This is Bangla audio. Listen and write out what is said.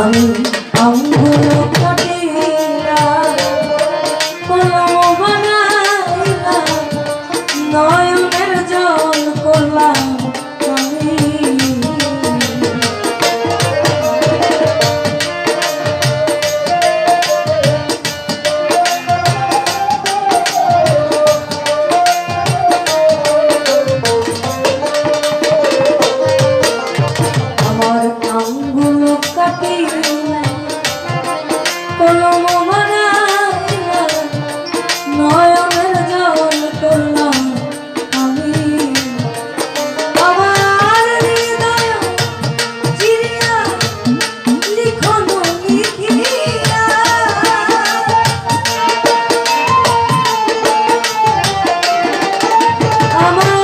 আমি আঙ্গুল কাটিলাম কলম বানাইলাম নয়নের জল করলাম আমি। আমার আঙ্গুল কাটি Amor